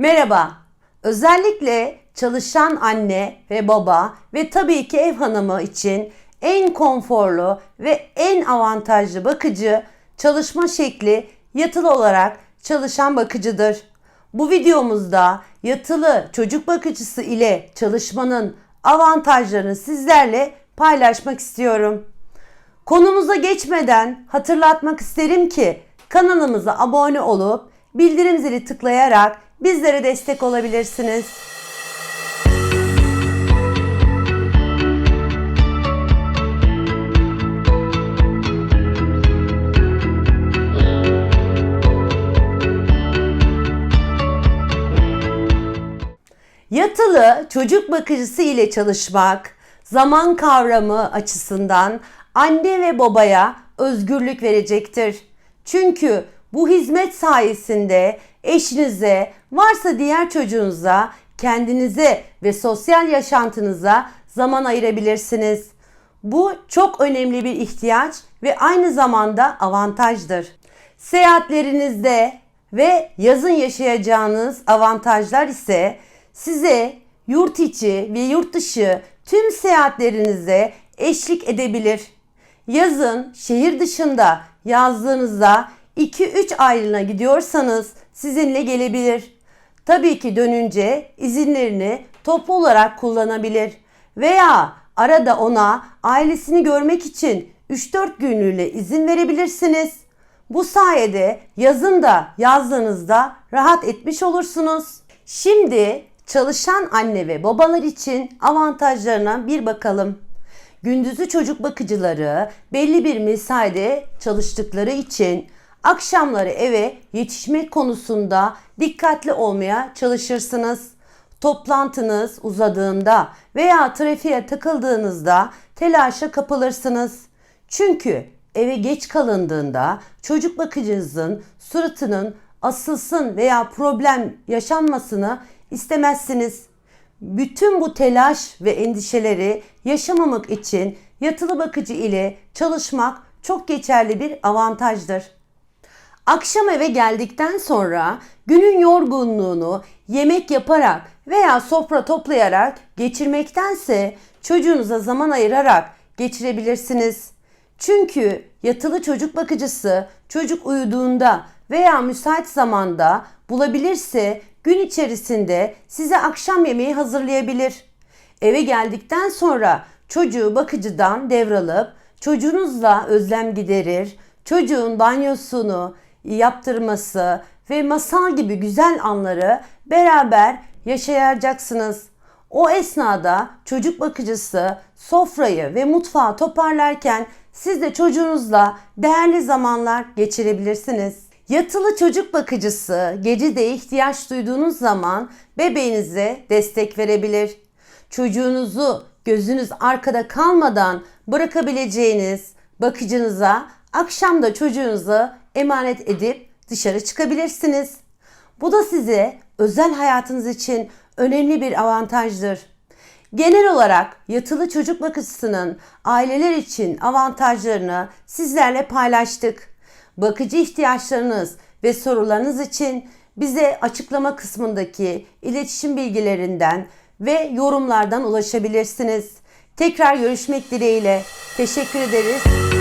Merhaba. Özellikle çalışan anne ve baba ve tabii ki ev hanımı için en konforlu ve en avantajlı bakıcı çalışma şekli yatılı olarak çalışan bakıcıdır. Bu videomuzda yatılı çocuk bakıcısı ile çalışmanın avantajlarını sizlerle paylaşmak istiyorum. Konumuza geçmeden hatırlatmak isterim ki kanalımıza abone olup bildirim zili tıklayarak bizlere destek olabilirsiniz. Yatılı çocuk bakıcısı ile çalışmak zaman kavramı açısından anne ve babaya özgürlük verecektir. Çünkü bu hizmet sayesinde eşinize, varsa diğer çocuğunuza, kendinize ve sosyal yaşantınıza zaman ayırabilirsiniz. Bu çok önemli bir ihtiyaç ve aynı zamanda avantajdır. Seyahatlerinizde ve yazın yaşayacağınız avantajlar ise size yurt içi ve yurt dışı tüm seyahatlerinize eşlik edebilir. Yazın şehir dışında yazdığınızda 2-3 aylığına gidiyorsanız sizinle gelebilir. Tabii ki dönünce izinlerini toplu olarak kullanabilir veya arada ona ailesini görmek için 3-4 günlüğüne izin verebilirsiniz. Bu sayede yazın da yazdığınızda rahat etmiş olursunuz. Şimdi çalışan anne ve babalar için avantajlarına bir bakalım. Gündüzü çocuk bakıcıları belli bir mesaide çalıştıkları için akşamları eve yetişmek konusunda dikkatli olmaya çalışırsınız. Toplantınız uzadığında veya trafiğe takıldığınızda telaşa kapılırsınız. Çünkü eve geç kalındığında çocuk bakıcınızın suratının asılsın veya problem yaşanmasını istemezsiniz. Bütün bu telaş ve endişeleri yaşamamak için yatılı bakıcı ile çalışmak çok geçerli bir avantajdır. Akşam eve geldikten sonra günün yorgunluğunu yemek yaparak veya sofra toplayarak geçirmektense çocuğunuza zaman ayırarak geçirebilirsiniz. Çünkü yatılı çocuk bakıcısı çocuk uyuduğunda veya müsait zamanda bulabilirse gün içerisinde size akşam yemeği hazırlayabilir. Eve geldikten sonra çocuğu bakıcıdan devralıp çocuğunuzla özlem giderir, çocuğun banyosunu yaptırması ve masal gibi güzel anları beraber yaşayacaksınız. O esnada çocuk bakıcısı sofrayı ve mutfağı toparlarken siz de çocuğunuzla değerli zamanlar geçirebilirsiniz. Yatılı çocuk bakıcısı gece de ihtiyaç duyduğunuz zaman bebeğinize destek verebilir. Çocuğunuzu gözünüz arkada kalmadan bırakabileceğiniz bakıcınıza akşam da çocuğunuzu emanet edip dışarı çıkabilirsiniz. Bu da size özel hayatınız için önemli bir avantajdır. Genel olarak yatılı çocuk bakıcısının aileler için avantajlarını sizlerle paylaştık. Bakıcı ihtiyaçlarınız ve sorularınız için bize açıklama kısmındaki iletişim bilgilerinden ve yorumlardan ulaşabilirsiniz. Tekrar görüşmek dileğiyle. Teşekkür ederiz.